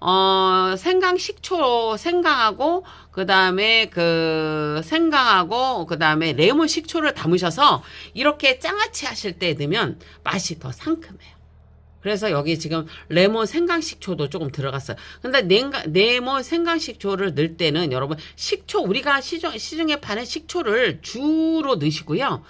어, 생강 식초, 생강하고, 그 다음에 그, 생강하고, 그 다음에 레몬 식초를 담으셔서 이렇게 장아찌 하실 때 넣으면 맛이 더 상큼해요. 그래서 여기 지금 레몬 생강 식초도 조금 들어갔어요. 근데 냉가, 레몬 생강 식초를 넣을 때는 여러분 식초 우리가 시중 시중에 파는 식초를 주로 넣으시고요.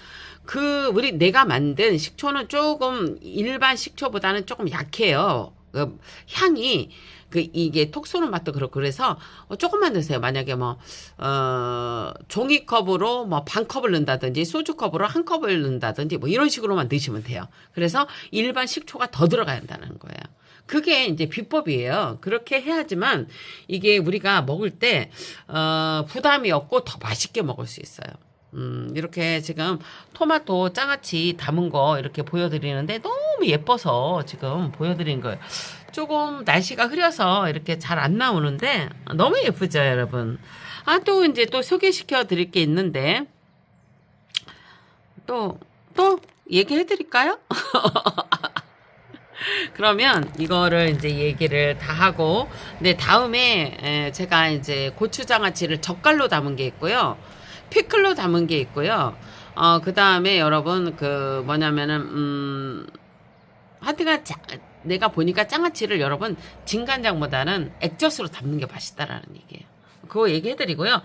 그 우리 내가 만든 식초는 조금 일반 식초보다는 조금 약해요. 그 향이 그 이게 톡 쏘는 맛도 그렇고 그래서 어, 조금만 넣으세요. 만약에 뭐 어, 종이컵으로 뭐 반 컵을 넣는다든지 소주컵으로 한 컵을 넣는다든지 뭐 이런 식으로만 넣으시면 돼요. 그래서 일반 식초가 더 들어가야 한다는 거예요. 그게 이제 비법이에요. 그렇게 해야지만 이게 우리가 먹을 때 어, 부담이 없고 더 맛있게 먹을 수 있어요. 음, 이렇게 지금 토마토 장아찌 담은 거 이렇게 보여드리는데 너무 예뻐서 지금 보여드린 거예요. 조금 날씨가 흐려서 이렇게 잘 안 나오는데 너무 예쁘죠, 여러분? 아, 또 이제 또 소개시켜 드릴 게 있는데 또, 또 얘기해 드릴까요? 그러면 이거를 이제 얘기를 다 하고, 네, 다음에 에, 제가 이제 고추장아찌를 젓갈로 담은 게 있고요. 피클로 담은 게 있고요. 어, 그 다음에 여러분, 그, 뭐냐면은, 음, 하여튼간 짜- 내가 보니까 장아찌를 여러분 진간장보다는 액젓으로 담는 게 맛있다라는 얘기예요. 그거 얘기해드리고요.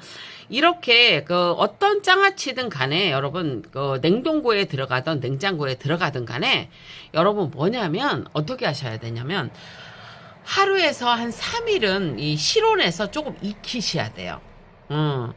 이렇게 그 어떤 장아찌든 간에 여러분 그 냉동고에 들어가던 냉장고에 들어가든 간에 여러분 뭐냐면 어떻게 하셔야 되냐면 하루에서 한 3일은 이 실온에서 조금 익히셔야 돼요. 음.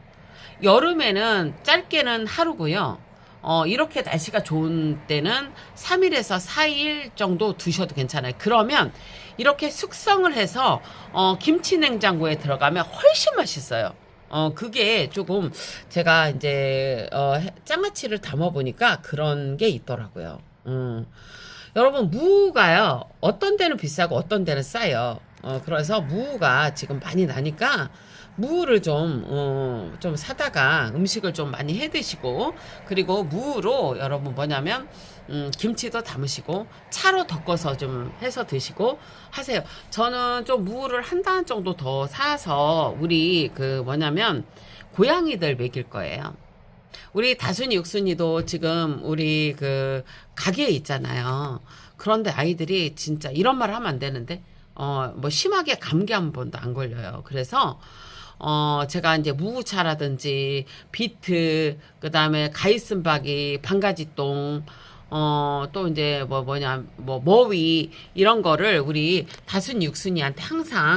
여름에는 짧게는 하루고요. 어, 이렇게 날씨가 좋은 때는 3일에서 4일 정도 두셔도 괜찮아요. 그러면 이렇게 숙성을 해서 어, 김치 냉장고에 들어가면 훨씬 맛있어요. 어, 그게 조금 제가 이제 어, 해- 장아찌를 담아 보니까 그런 게 있더라고요. 음. 여러분 무가요. 어떤 데는 비싸고 어떤 데는 싸요. 어, 그래서 무가 지금 많이 나니까 무를 좀, 어, 좀 사다가 음식을 좀 많이 해 드시고, 그리고 무로 여러분 뭐냐면, 음, 김치도 담으시고, 차로 덮어서 좀 해서 드시고 하세요. 저는 좀 무를 한 단 정도 더 사서, 우리 그 뭐냐면, 고양이들 먹일 거예요. 우리 다순이 육순이도 지금 우리 그 가게에 있잖아요. 그런데 아이들이 진짜 이런 말 하면 안 되는데, 어, 뭐 심하게 감기 한 번도 안 걸려요. 그래서, 어, 제가 이제 무차라든지 비트, 그 다음에 가이슨박이, 반가지똥, 어, 또 이제 뭐 뭐냐, 뭐 머위, 이런 거를 우리 다순이 육순이한테 항상